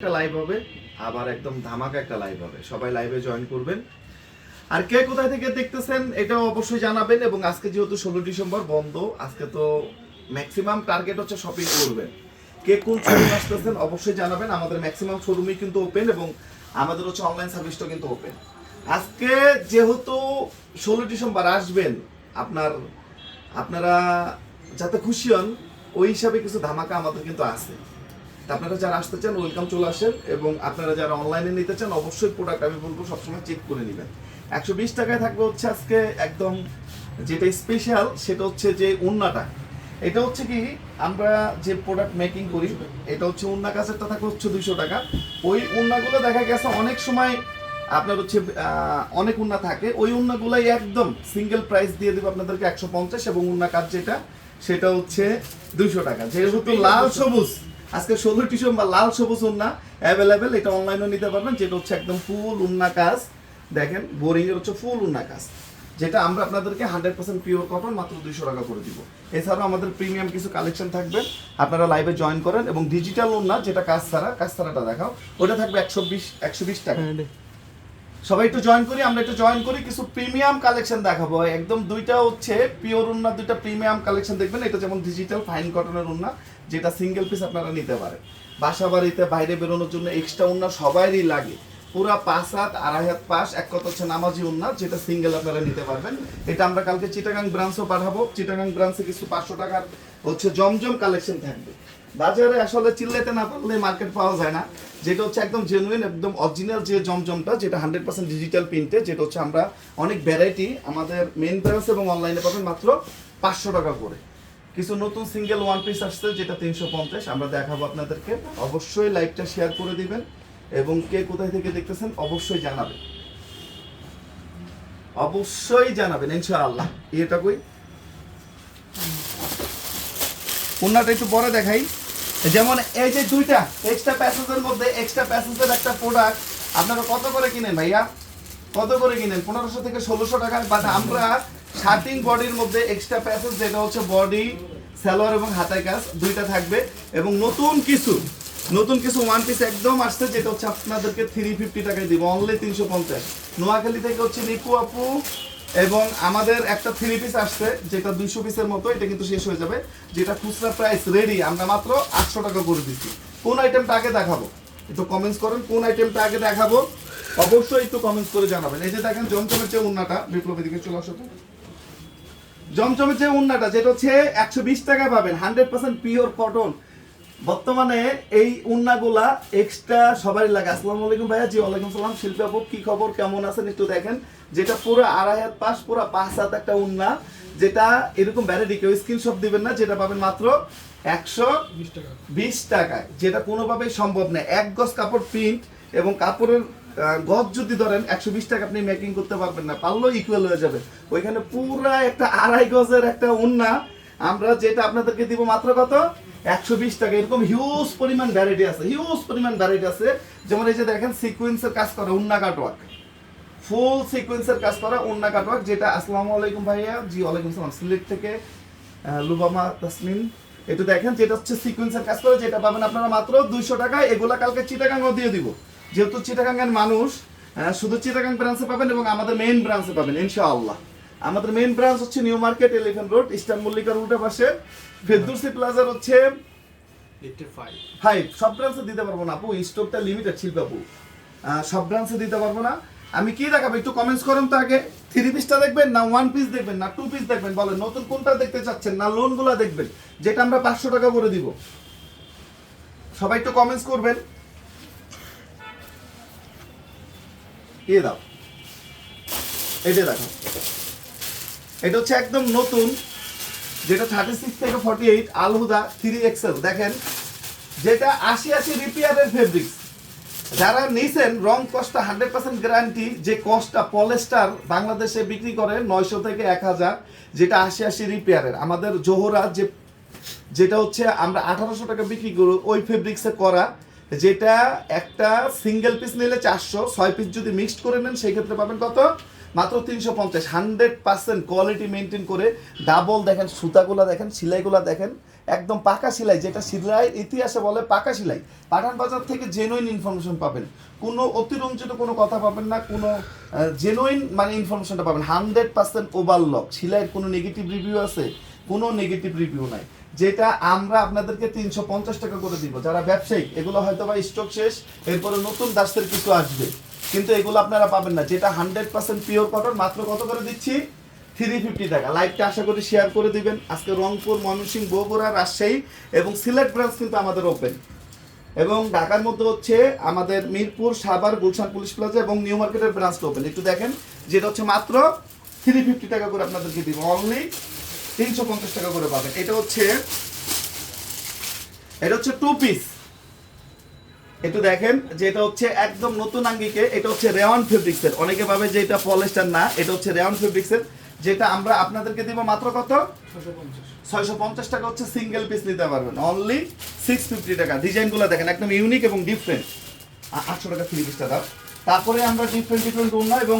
একটা লাইভ হবে, আবার একদম ধামাকা একটা লাইভ হবে। সবাই লাইভে জয়েন করবেন। আর কে কোথায় থেকে দেখতেছেন অবশ্যই জানাবেন এবং আজকে যেহেতু ষোলো ডিসেম্বর, বন্ধ, আজকে তো ম্যাক্সিমাম টার্গেট হচ্ছে শপিং করবেন। কে কোন আসতেছেন, অবশ্যই জানাবেন। আমাদের ম্যাক্সিমাম শোরুমই কিন্তু ওপেন এবং আমাদের হচ্ছে অনলাইন সার্ভিসটাও কিন্তু ওপেন আজকে যেহেতু ষোলো ডিসেম্বর আসবেন, আপনার, আপনারা যাতে খুশি হন, ওই হিসাবে কিছু ধামাকা আমাদের কিন্তু আছে। আপনারা যারা আসতে চান ওয়েলকাম চলে আসেন এবং আপনারা যারা অনলাইনে নিতে চান অবশ্যই প্রোডাক্ট আমি বলব সবসময় চেক করে নেবেন। একশো বিশ টাকায় থাকবে হচ্ছে আজকে একদম যেটা স্পেশাল সেটা হচ্ছে যে উন্নাটা। এটা হচ্ছে কি আমরা যে প্রোডাক্ট মেকিং করি এটা হচ্ছে উন্না কাছেরটা থাকবে হচ্ছে দুইশো টাকা। ওই উন্নাগুলো দেখা গেছে অনেক সময় আপনার হচ্ছে অনেক উন্না থাকে। ওই উন্নাগুলাই একদম সিঙ্গেল প্রাইস দিয়ে দেবো আপনাদেরকে একশো পঞ্চাশ এবং উন্না কাজ যেটা সেটা হচ্ছে দুইশো টাকা। যেহেতু লাল সবুজ। আজকে ষোলো ডিসেম্বর লাল সবুজ উন্না অ্যাভেলেবেল এটা অনলাইনেও নিতে পারবেন, যেটা হচ্ছে একদম ফুল উন্না কাজ। দেখেন বোরিংয়ের হচ্ছে ফুল উন্না কাজ। যেটা আমরা আপনাদেরকে হান্ড্রেড পার্সেন্ট পিওর কটন মাত্র দুইশো টাকা করে দিব। এছাড়াও আমাদের প্রিমিয়াম কিছু কালেকশন থাকবে। আপনারা লাইভে জয়েন করেন এবং ডিজিটাল উন্না যেটা কাজ ছাড়া, কাজ ছাড়াটা দেখাও, ওটা থাকবে একশো বিশ একশো বিশ টাকা। সবাই একটু জয়েন করি, আমরা একটু জয়েন করি, কিছু প্রিমিয়াম কালেকশন দেখাবো। একদম দুইটা হচ্ছে পিওর উন্না দুইটা প্রিমিয়াম কালেকশন দেখবেন, এটা যেমন ডিজিটাল ফাইন কটনের উন্না যেটা সিঙ্গেল পিস আপনারা নিতে পারেন। বাসা বাড়িতে বাইরে বেরোনোর জন্য এক্সট্রা উন্না সবারই লাগে। পুরা পাঁচ হাত, আড়াই হাত পাশ, এক কথা হচ্ছে নামাজি উন্না যেটা সিঙ্গেল আপনারা নিতে পারবেন। এটা আমরা কালকে চিটাগাং ব্রাঞ্চও পাঠাবো। চিটাগাং ব্রাঞ্চে কিছু পাঁচশো টাকার হচ্ছে জমজম কালেকশন থাকবে। বাজারে আসলে চিল্লাইতে না পারলে মার্কেট পাওয়া যায় না। যেটা হচ্ছে একদম জেনুইন একদম অরিজিনাল যে জমজমটা যেটা হান্ড্রেড পার্সেন্ট ডিজিটাল প্রিন্টে যেটা হচ্ছে আমরা অনেক ভ্যারাইটি আমাদের মেন ব্রাঞ্চ এবং অনলাইনে পাবেন মাত্র পাঁচশো টাকা করে। কিছু নতুন সিঙ্গেল ওয়ান পিস আসছে যেটা তিনশো পঞ্চাশ আমরা দেখাবো আপনাদেরকে। অবশ্যই লাইভটা শেয়ার করে দিবেন এবং কে কোথায় থেকে দেখতেছেন অবশ্যই জানাবেন। অবশ্যই জানাবেন ইনশাআল্লাহ। এটা কই? ওনাটা একটু পরে দেখাই। যেমন এই যে দুইটা এক্সট্রা প্যাসেজের মধ্যে এক্সট্রা প্যাসেজের একটা প্রোডাক্ট আপনারা কত করে কিনেন ভাইয়া? কত করে কিনেন? পনেরোশো থেকে ষোলোশো টাকা বাট আমরা শার্টিং বডির মধ্যে এক্সট্রা প্যাসেজ যেটা হচ্ছে বডি স্যালোয়ার এবং হাতায় কাজ, দুইটা থাকবে। এবং নতুন কিছু নতুন কিছু ওয়ান পিস একদম আসছে, যেটা হচ্ছে আপনাদেরকে থ্রি ফিফটি টাকায় দিব অনলি তিনশো পঞ্চাশ। নোয়াখালী থেকে হচ্ছে নিকু আপু এবং আমাদের একটা থ্রি পিস আসছে, যেটা দুইশো পিসের মতো, এটা কিন্তু শেষ হয়ে যাবে, যেটা খুচরা প্রাইস রেডি আমরা মাত্র আটশো টাকা করে দিচ্ছি। কোন আইটেমটা আগে দেখাবো? একটু কমেন্টস করেন, কোন আইটেমটা আগে দেখাবো? অবশ্যই একটু কমেন্টস করে জানাবেন। এই যে দেখেন, জমজমের যে উন্নাটা, বিপ্লবী দিকে চলে আসো। জমজমের যে উন্নাটা, যেটা হচ্ছে একশো বিশ টাকা পাবেন হান্ড্রেড পার্সেন্ট পিওর কটন বর্তমানে এই উন্নাগুলা এক্সট্রা সবাই লাগে। আসসালামু আলাইকুম ভাইয়া, জি, ওয়ালাইকুম সালাম। শিল্পী আপু, কি খবর? কেমন আছেন? একটু দেখেন। যেটা পুরো আড়াই হাত পাশ পুরো পাঁচ হাত একটা উন্না যেটা এরকম ভ্যারাইটি কেউ স্ক্রিনশট দিবেন না যেটা পাবেন মাত্র একশো বিশ টাকায় যেটা কোনোভাবেই সম্ভব না। এক গজ কাপড় প্রিন্ট এবং কাপড়ের গজ যদি ধরেন একশো বিশ টাকা আপনি মেকিং করতে পারবেন না পারলেও ইকুয়াল হয়ে যাবে। ওইখানে পুরা একটা আড়াই গজের একটা উন্না। আমরা যেটা আপনাদেরকে দিব মাত্র কত? একশো বিশ টাকা। এরকম হিউজ পরিমাণ ভ্যারাইটি আছে হিউজ পরিমাণ ভ্যারাইটি আছে। যেমন এই যে দেখেন সিকুয়েন্সের কাজ করা উন্না কাটওয়ার্ক ফুল সিকোয়েন্সের কাজ করা উন্না কাটওয়ার্ক যেটা আসসালামু আলাইকুম ভাইয়া জি ওয়ালাইকুম সালাম সিলেট থেকে লুবামা তাসমিন একটু দেখেন যেটা হচ্ছে সিকোয়েন্সের কাজ করে যেটা পাবেন আপনারা মাত্র দুইশো টাকা এগুলা কালকে চিটাগাংও দিয়ে দিব। যেহেতু চিটাগাংয়ের মানুষ শুধু চিটাগাং ব্রাঞ্চে পাবেন এবং আমাদের মেইন ব্রাঞ্চে পাবেন ইনশাআল্লাহ। আমাদের মেইন ব্রাঞ্চ হচ্ছে new market elephant road eastern মল্লিকার উল্টা পাশে। ফেরদৌসি প্লাজার হচ্ছে ফাইভ সব ব্রাঞ্চে দিতে পারব না আপু স্টকটা লিমিটেড আপু। সব ব্রাঞ্চে দিতে পারব না। আমি কি দেখাবো? একটু কমেন্টস করেন তো আগে। থ্রি পিসটা দেখবেন না ওয়ান পিস দেখবেন, না টু পিস দেখবেন? বলেন, নতুন কোনটা দেখতে চাচ্ছেন? না লোনগুলো দেখবেন? যেটা আমরা পাঁচশো টাকা করে দিব। সবাই একটু কমেন্টস করবেন। এ দাও। এটা দেখো। এটা হচ্ছে একদম নতুন, যেটা থার্টি সিক্স থেকে forty eight Alhuda three Excel দেখেন, যেটা আশি আশি রিপেয়ারের ফেব্রিক্স যারা নিছেন রং কস্টটা হান্ড্রেড পার্সেন্ট গ্যারান্টি যে কস্টটা পলেস্টার বাংলাদেশে বিক্রি করে নয়শো থেকে এক হাজার, যেটা আশি আশি রিপেয়ারের আমাদের জোহরা যে, যেটা হচ্ছে আমরা আঠারোশো টাকা বিক্রি করি, ওই ফেব্রিক্সে করা, যেটা একটা সিঙ্গেল পিস নিলে চারশো, ছয় পিস যদি মিক্সড করে নেন সেই ক্ষেত্রে পাবেন কত? মাত্র তিনশো পঞ্চাশ, হান্ড্রেড পার্সেন্ট কোয়ালিটি মেনটেন করে ডাবল দেখেন, সুতাগুলা দেখেন, সেলাইগুলা দেখেন, একদম পাকা সেলাই, যেটা সেলাই ইতিহাসে বলে পাকা সেলাই। পাঠান বাজার থেকে জেনুইন ইনফরমেশন পাবেন। কোনো অতিরঞ্জিত কোনো কথা পাবেন না, কোনো জেনুইন মানে ইনফরমেশনটা পাবেন। হান্ড্রেড পার্সেন্ট ওভারলক সেলাইয়ের কোনো নেগেটিভ রিভিউ আছে? কোনো নেগেটিভ রিভিউ নাই। যেটা আমরা আপনাদেরকে তিনশো পঞ্চাশ টাকা করে দিব। যারা ব্যবসায়িক এগুলো হয়তো বা স্টক শেষ, এরপরে নতুন দাসের কিছু আসবে। কিন্তু এগুলো আপনারা পাবেন না। যেটা হান্ড্রেড পার্সেন্ট পিওর কটন মাত্র কত করে দিচ্ছি? থ্রি ফিফটি টাকা। লাইভটা আশা করি শেয়ার করে দিবেন। আজকে রংপুর, ময়মনসিংহ, বগুড়া, রাজশাহী এবং সিলেট ব্রাঞ্চ কিন্তু আমাদের ওপেন এবং ঢাকার মধ্যে হচ্ছে আমাদের মিরপুর, সাভার, গুলশান পুলিশ প্লাজা এবং নিউ মার্কেটের ব্রাঞ্চ ওপেন একটু দেখেন, যেটা হচ্ছে মাত্র থ্রি ফিফটি টাকা করে আপনাদেরকে দিব। অনলি তিনশো পঞ্চাশ টাকা করে পাবেন। এটা হচ্ছে এটা হচ্ছে টু পিস একটু দেখেন যে এটা হচ্ছে একদম নতুন আঙ্গিকে, এটা হচ্ছে রেওয়ান ফেব্রিক্সের। অনেকে ভাবে যে এটা পলিস্টার না, এটা হচ্ছে রেওয়ান ফেব্রিক্সের, যেটা আমরা আপনাদেরকে দিব মাত্র কত? ছয়শো পঞ্চাশ। টাকা হচ্ছে সিঙ্গেল পিস নিতে পারবেন। অনলি সিক্স ফিফটি টাকা। ডিজাইনগুলো দেখেন, একদম ইউনিক এবং ডিফারেন্ট আটশো টাকা থ্রি পিসটা দাও। তারপরে আমরা ডিফারেন্ট ডিফারেন্ট লোন এবং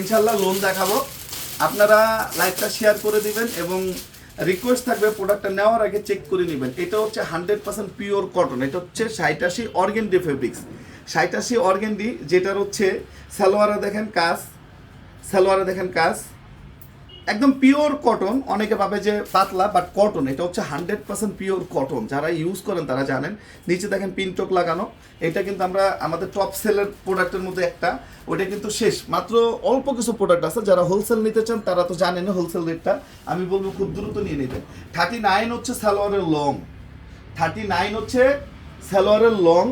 ইনশাল্লাহ লোন দেখাবো। আপনারা লাইভটা শেয়ার করে দিবেন এবং রিকোয়েস্ট থাকবে প্রোডাক্টটা নেওয়ার আগে চেক করে নেবেন। এটা হচ্ছে হান্ড্রেড পার্সেন্ট পিওর কটন এটা হচ্ছে সাইটাশি অর্গেন্ডি ফেব্রিক্স সাইটাশি অর্গেন্ডি যেটার হচ্ছে সালোয়ারে দেখেন কাজ, সালোয়ারে দেখেন কাজ। একদম পিওর কটন অনেকে ভাবে যে পাতলা বাট কটন এটা হচ্ছে হান্ড্রেড পার্সেন্ট পিওর কটন যারা ইউজ করেন, তারা জানেন। নিচে দেখেন পিনটক লাগানো। এটা কিন্তু আমরা আমাদের টপ সেলের প্রোডাক্টের মধ্যে একটা। ওইটা কিন্তু শেষ। মাত্র অল্প কিছু প্রোডাক্ট আছে। যারা হোলসেল নিতে চান, তারা তো জানেন হোলসেল রেটটা আমি বলব খুব দ্রুত নিয়ে নিতে। থার্টি নাইন হচ্ছে সালোয়ারের লং থার্টি নাইন হচ্ছে সালোয়ারের লং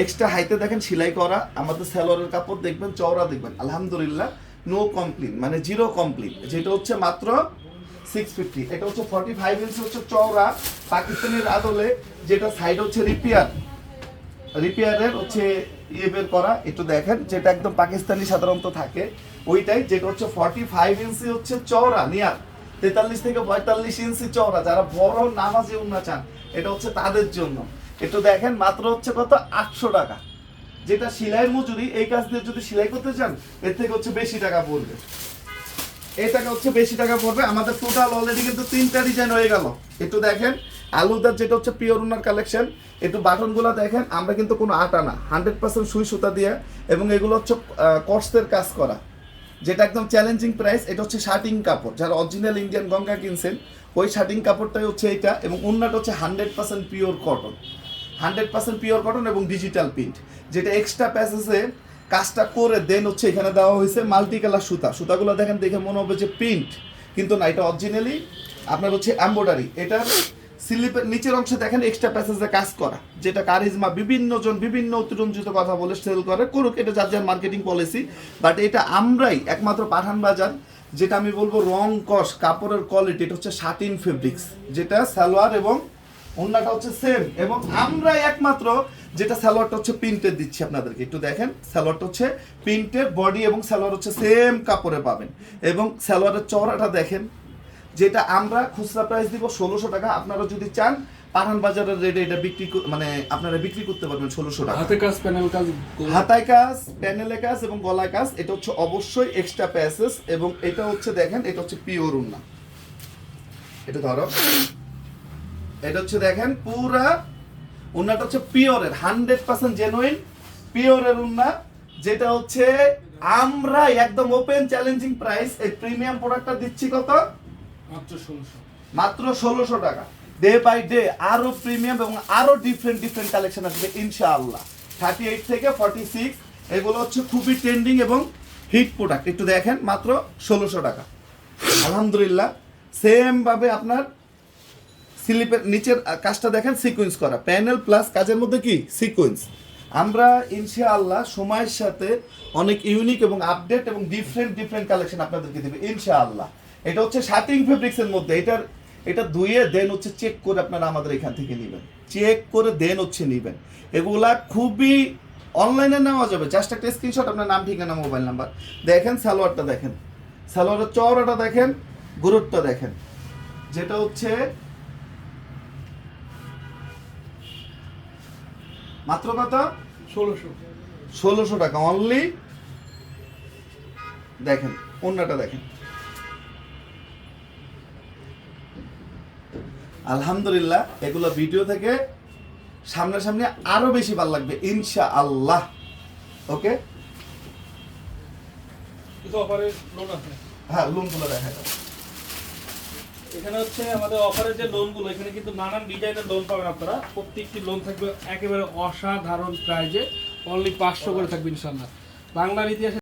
এক্সট্রা হাইতে দেখেন, সেলাই করা। আমাদের সালোয়ারের কাপড় দেখবেন, চওড়া দেখবেন। আলহামদুলিল্লাহ। নো কমপ্লিট মানে জিরো কমপ্লিট যেটা হচ্ছে মাত্র সিক্স ফিফটি এটা হচ্ছে ফর্টি ফাইভ ইঞ্চি হচ্ছে চওড়া পাকিস্তানের আদলে, যেটা সাইড হচ্ছে রিপেয়ার রিপেয়ারের হচ্ছে ইয়ে বের করা, একটু দেখেন, যেটা একদম পাকিস্তানি সাধারণত থাকে, ওইটাই, যেটা হচ্ছে ফর্টি ফাইভ ইঞ্চি হচ্ছে চওড়া নিয়ার তেতাল্লিশ থেকে পঁয়তাল্লিশ ইঞ্চি চওড়া, যারা বড় নামাজি উন্না চান, এটা হচ্ছে তাদের জন্য। একটু দেখেন, মাত্র হচ্ছে কত? আটশো টাকা। যেটা সেলাইয়ের মজুরি, এই কাজ দিয়ে যদি সেলাই করতে চান, এর থেকে হচ্ছে বেশি টাকা পড়বে। এই টাকা হচ্ছে বেশি টাকা পড়বে। আমাদের টোটাল অলরেডি কিন্তু তিনটা ডিজাইন হয়ে গেল। একটু দেখেন আলুদার যেটা হচ্ছে পিওর উনার কালেকশন একটু বাটনগুলো দেখেন, আমরা কিন্তু কোনো আটা না। হান্ড্রেড পার্সেন্ট সুই সুতা দিয়ে, এবং এগুলো হচ্ছে কষ্টের কাজ করা। যেটা একদম চ্যালেঞ্জিং প্রাইস এটা হচ্ছে শার্টিং কাপড়। যারা অরিজিনাল ইন্ডিয়ান গঙ্গা কিনছেন, ওই শার্টিং কাপড়টাই হচ্ছে এটা, এবং উন্নাটা হচ্ছে hundred percent pure cotton hundred percent pure cotton এবং ডিজিটাল প্রিন্ট। যেটা এক্সট্রা প্যাসেজে কাজটা করে দেন হচ্ছে এখানে দেওয়া হয়েছে মাল্টি কালার সুতা। সুতাগুলো দেখেন দেখে মনে হবে যে প্রিন্ট কিন্তু না, এটা অরিজিনালি আপনার হচ্ছে এম্বয়ডারি এটার স্লিপের নিচের অংশে দেখেন এক্সট্রা প্যাসেজে কাজ করা, যেটা কারিজমা বিভিন্ন জন, বিভিন্ন অতিরঞ্জিত কথা বলে সেল করে। করুক, এটা যার যার মার্কেটিং পলিসি বাট এটা আমরাই একমাত্র পাঠান বাজার, যেটা আমি বলব রং কস, কাপড়ের কোয়ালিটি এটা হচ্ছে শাটিন ফেব্রিক্স যেটা সালোয়ার এবং অন্যটা হচ্ছে সেম এবং আমরা একমাত্র যেটা সালোয়ারটা হচ্ছে প্রিন্টেড দিচ্ছি আপনাদেরকে। একটু দেখেন সালোয়ারটা হচ্ছে প্রিন্টেড বডি এবং সালোয়ার হচ্ছে সেম কাপড়ে পাবেন। এবং সালোয়ারের চওড়াটা দেখেন যেটা আমরা খুচরা প্রাইস দিব ষোলোশো টাকা। আপনারা যদি চান পাঠান বাজারের রেটে এটা বিক্রি মানে আপনারা বিক্রি করতে পারবেন ষোলোশো টাকা। হাতে কাজ প্যানেল কাজ হাতায় কাজ প্যানেলে কাজ এবং গলায় কাজ এটা হচ্ছে অবশ্যই এক্সট্রা প্যাসেস এবং এটা হচ্ছে দেখেন এটা হচ্ছে পিওর উন্না এটা ধরো। এটা হচ্ছে দেখেন পুরা উন্নাটা হচ্ছে পিওরের হান্ড্রেড পার্সেন্ট জেনুইন পিওরের উন্না যেটা হচ্ছে আমরা একদম ওপেন চ্যালেঞ্জিং প্রাইস এই প্রিমিয়াম প্রোডাক্টটা দিচ্ছি কত? মাত্র ষোলোশো। মাত্র ষোলোশো টাকা। ডে বাই ডে আরও প্রিমিয়াম এবং আরও ডিফারেন্ট ডিফারেন্ট কালেকশন আসবে ইনশাআল্লাহ। থার্টি এইট থেকে ফর্টি সিক্স এগুলো হচ্ছে খুবই ট্রেন্ডিং এবং হিট প্রোডাক্ট একটু দেখেন মাত্র ষোলোশো টাকা। আলহামদুলিল্লাহ সেম ভাবে আপনার স্লিপের নিচের কাজটা দেখেন সিকোয়েন্স করা। প্যানেল প্লাস কাজের মধ্যে কি? সিকোয়েন্স আমরা, ইনশাআল্লাহ, সময়ের সাথে অনেক ইউনিক এবং আপডেট এবং ডিফারেন্ট ডিফারেন্ট কালেকশন আপনাদেরকে দেবে, ইনশাআল্লাহ। এটা হচ্ছে শার্টিং ফেব্রিক্সের মধ্যে। এটার, এটা ধুয়ে দেন হচ্ছে চেক করে আপনারা আমাদের এখান থেকে নেবেন। চেক করে দেন হচ্ছে নেবেন। এগুলা খুবই অনলাইনে নেওয়া যাবে। জাস্ট একটা স্ক্রিনশট আপনার নাম, ঠিকানা মোবাইল নাম্বার দেখেন, সালোয়ারটা দেখেন। সালোয়ারের চওড়াটা দেখেন, গুরুত্বটা দেখেন। যেটা হচ্ছে মাত্র কত? ষোলোশো। ষোলোশো টাকা অনলি দেখেন অন্যটা দেখেন। আলহামদুলিল্লাহ এগুলো ভিডিও থেকে সামনাসামনি আরও বেশি ভালো লাগবে ইনশা আল্লাহ ওকে অফারের লোন হ্যাঁ লোনগুলো দেখা যাবে। এখানে হচ্ছে আমাদের অফারের যে লোনগুলো এখানে কিন্তু নানান ডিজাইনের লোন পাবেন আপনারা। প্রত্যেকটি লোন থাকবে একেবারে অসাধারণ প্রাইজে অনলি পাঁচশো করে থাকবে ইনশাল্লাহ বাংলার ইতিহাসে